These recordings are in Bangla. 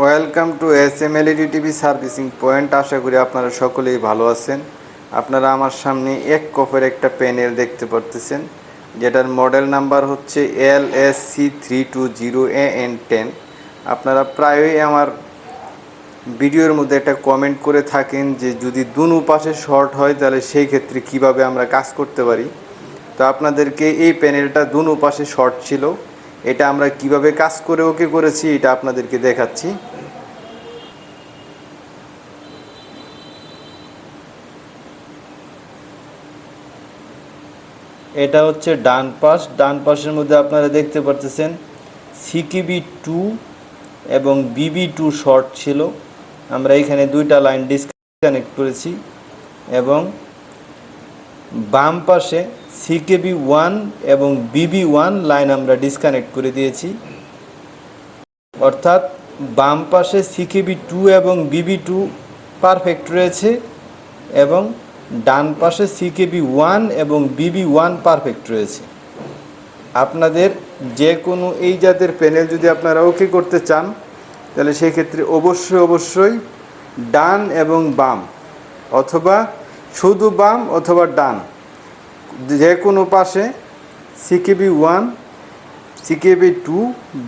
Welcome to S M LED TV servicing point আশা করি আপনারা সকলেই ভালো আছেন। আপনারা আমার সামনে এক কপের একটা প্যানেল দেখতে পারতেছেন, যেটার মডেল নাম্বার হচ্ছে L S C three two zero A N ten আপনারা প্রায়ই আমার ভিডিওর মধ্যে একটা কমেন্ট করে থাকেন যে, যদি দুনো পাশে শর্ট হয়, তাহলে সেই ক্ষেত্রে কীভাবে আমরা কাজ করতে পারি। তো আপনাদেরকে এই প্যানেলটা দুনো পাশে শর্ট ছিল। এটা আমরা কীভাবে কাজ করে ওকে করেছি, এটা আপনাদেরকে দেখাচ্ছি। এটা হচ্ছে ডান পাশ। ডান পাশের মধ্যে আপনারা দেখতে পারতেছেন সিকিবি টু এবং বিবি টু শর্ট ছিল। আমরা এখানে দুইটা লাইন ডিসকানেক্ট করেছি এবং বাম পাশে সিকেবি ওয়ান এবং বিবি ওয়ান লাইন আমরা ডিসকানেক্ট করে দিয়েছি। অর্থাৎ বাম পাশে সিকেবি টু এবং বিবি টু পারফেক্ট রয়েছে এবং ডান পাশে সিকেবি ওয়ান এবং বিবি ওয়ান পারফেক্ট রয়েছে। আপনাদের যে কোনো এই জাতের প্যানেল যদি আপনারা ওকে করতে চান, তাহলে সেই ক্ষেত্রে অবশ্যই অবশ্যই ডান এবং বাম, অথবা শুধু বাম অথবা ডান। যে কোনো পাশে CKB one CKB two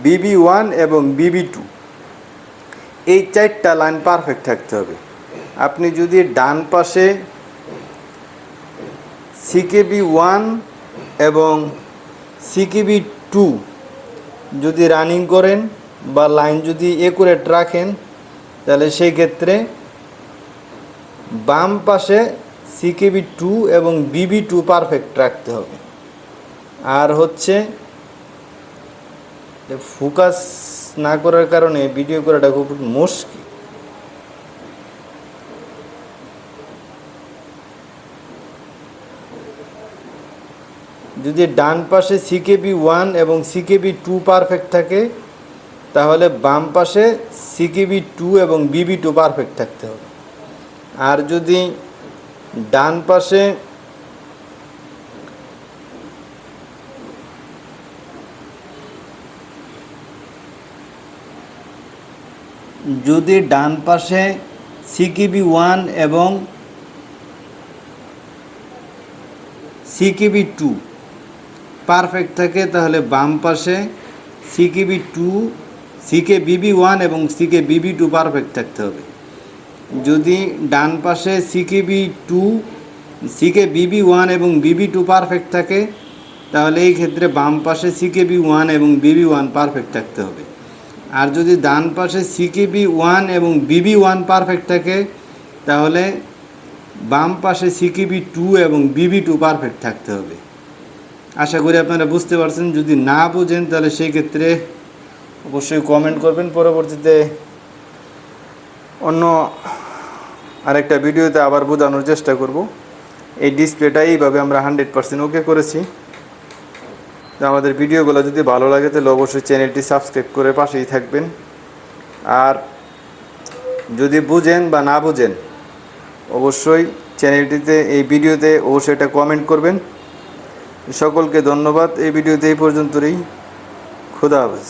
BB one এবং বিবি টু এই চারটা লাইন পারফেক্ট থাকতে হবে। আপনি যদি ডান পাশে সিকেবি ওয়ান এবং সিকেবি টু যদি রানিং করেন বা লাইন যদি একুরেট রাখেন, তাহলে সেই ক্ষেত্রে বাম পাশে সিকেবি টু এবং বিবি টু পারফেক্ট রাখতে হবে। আর হচ্ছে ফোকাস না করার কারণে ভিডিও করাটা খুব মুশকিল। যদি ডান পাশে সিকেবি ওয়ান এবং সিকেবি টু পারফেক্ট থাকে, তাহলে বাম পাশে সিকেবি টু এবং বিবি টু পারফেক্ট থাকতে হবে। আর যদি ডান পাশে যদি ডান পাশে সিকিবি ওয়ান এবং সিকিবি টু পারফেক্ট থাকে, তাহলে বাম পাশে সিকিবি টু, সিকে বিবি ওয়ান এবং সিকে বিবি টু পারফেক্ট থাকতে হবে। যদি ডান পাশে সিকেবি টু সিকে বিবি ওয়ান এবং বিবি টু পারফেক্ট থাকে, তাহলে এই ক্ষেত্রে বাম পাশে সিকেবি ওয়ান এবং বিবি ওয়ান পারফেক্ট থাকতে হবে। আর যদি ডান পাশে সিকেবি ওয়ান এবং বিবি ওয়ান পারফেক্ট থাকে, তাহলে বাম পাশে সিকেবি টু এবং বিবি টু পারফেক্ট থাকতে হবে। আশা করি আপনারা বুঝতে পারছেন। যদি না বোঝেন, তাহলে সেই ক্ষেত্রে অবশ্যই কমেন্ট করবেন। পরবর্তীতে অন্য আরেকটা ভিডিওতে আবার বোঝানোর চেষ্টা করব। এই ডিসপ্লেটা এইভাবে আমরা হান্ড্রেড পার্সেন্ট ওকে করেছি। তো আমাদের ভিডিওগুলো যদি ভালো লাগে, তাহলে অবশ্যই চ্যানেলটি সাবস্ক্রাইব করে পাশেই থাকবেন। আর যদি বুঝেন বা না বুঝেন, অবশ্যই চ্যানেলটিতে এই ভিডিওতে অবশ্যই একটা কমেন্ট করবেন। সকলকে ধন্যবাদ। এই ভিডিওতে এই পর্যন্তই। খুদা হাফেজ।